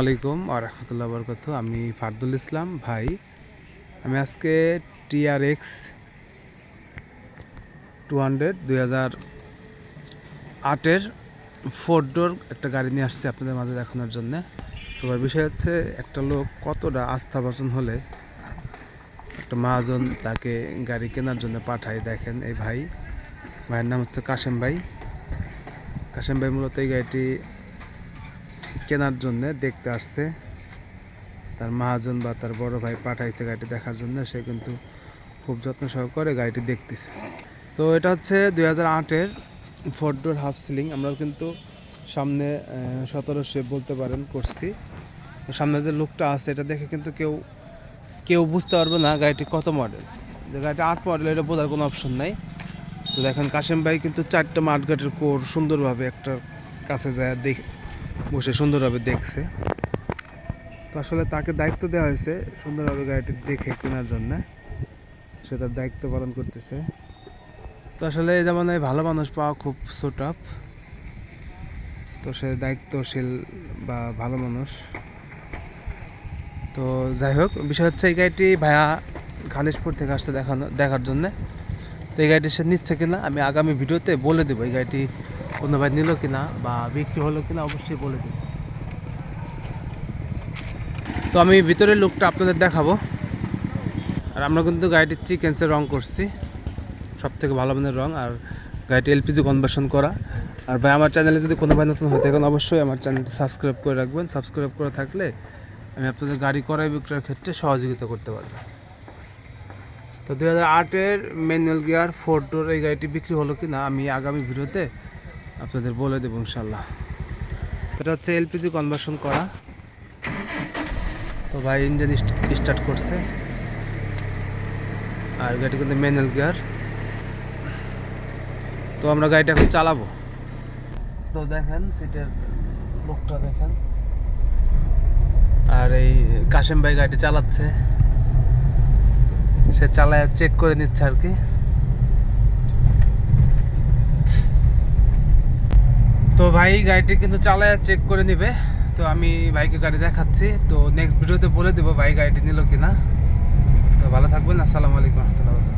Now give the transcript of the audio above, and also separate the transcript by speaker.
Speaker 1: আলাইকুম আরহামতুল্লাহ বরকত আমি ফারদুল ইসলাম ভাই। আমি আজকে টিআরএক্স টু হান্ড্রেড দুই হাজার আটের ফোর ডোর একটা গাড়ি নিয়ে আসছি আপনাদের মাঝে দেখানোর জন্য। তো বিষয় হচ্ছে একটা লোক কতটা আস্থাভাজন হলে একটা মহাজন তাকে গাড়ি কেনার জন্য পাঠায় দেখেন এই ভাই। ভাইয়ের নাম হচ্ছে কাশেম ভাই। কাশেম ভাই মূলত এই গাড়িটি কেনার জন্য দেখতে আসছে। তার মহাজন বা তার বড় ভাই পাঠাইছে গাড়িটি দেখার জন্য, সে কিন্তু খুব যত্ন সহকারে গাড়িটি দেখতেছে। তো এটা হচ্ছে দুই হাজার আটের ফোর ডোর হাফ সিলিং আমরা কিন্তু সামনে সতেরোশো বলতে পারেন করছি। সামনে যে লুকটা আছে, এটা দেখে কিন্তু কেউ কেউ বুঝতে পারবে না গাড়িটি কত মডেল যে গাড়িটি আট মডেল এটা বোঝার কোনো অপশন নাই। তো দেখেন, কাশেম ভাই কিন্তু চারটা মাঠঘাটের কোর সুন্দরভাবে একটা কাছে যায় দেখে বসে সুন্দরভাবে দেখছে। তো আসলে তাকে দায়িত্ব দেওয়া হয়েছে সুন্দরভাবে গাড়িটি দেখে কেনার জন্য। সে তার দায়িত্ব পালন করতেছে। তো আসলে এই জামানায় ভালো মানুষ পাওয়া খুব সোটাপ তো সে দায়িত্বশীল বা ভালো মানুষ। তো যাই হোক, বিষয় হচ্ছে এই গাড়িটি ভাইয়া খালিশপুর থেকে আসছে দেখানো দেখার জন্যে। তো এই গাড়িটি সে নিচ্ছে কিনা, আমি আগামী ভিডিওতে বলে দেবো এই গাড়িটি কোনো ভাই নিল কিনা বা বিক্রি হলো কিনা অবশ্যই বলে দিন। তো আমি ভিতরের লুকটা আপনাদের দেখাবো। আর আমরা কিন্তু গাড়িটির চিকেন্সের রং করছি। সব থেকে ভালো মানের রং। আর গাড়িটি এলপিজি কনভার্সন করা। আর ভাই, আমার চ্যানেলে যদি কোনো ভাই নতুন হয়ে থাকেন, অবশ্যই আমার চ্যানেলটি সাবস্ক্রাইব করে রাখবেন। সাবস্ক্রাইব করে থাকলে আমি আপনাদের গাড়ি ক্রয় বিক্রয়ের ক্ষেত্রে সহযোগিতা করতে পারব। তো দু হাজার আটের ম্যানুয়াল গিয়ার ফোর ডোর এই গাড়িটি বিক্রি হলো কি না আমি আগামী ভিডিওতে আপনাদের বলে দেবো ইনশাল্লাহ এটা হচ্ছে এলপিজি কনভার্সন করা। তো ভাই ইঞ্জিন স্টার্ট করছে। আর গাড়িটি কিন্তু ম্যানুয়াল গিয়ার তো আমরা গাড়িটা এখন চালাবো। তো দেখেন সিটের মুখটা দেখেন। আর এই কাশেম ভাই গাড়িটি চালাচ্ছে। সে চালায় চেক করে নিচ্ছে আর কি। তো ভাই গাড়িটি কিন্তু চালায় চেক করে নিবে। তো আমি ভাইকে গাড়ি দেখাচ্ছি। তো নেক্সট ভিডিওতে বলে দেবো ভাই গাড়িটি নিল কিনা। তো ভালো থাকবেন। আসসালামু আলাইকুম রহমতুল্লাহ।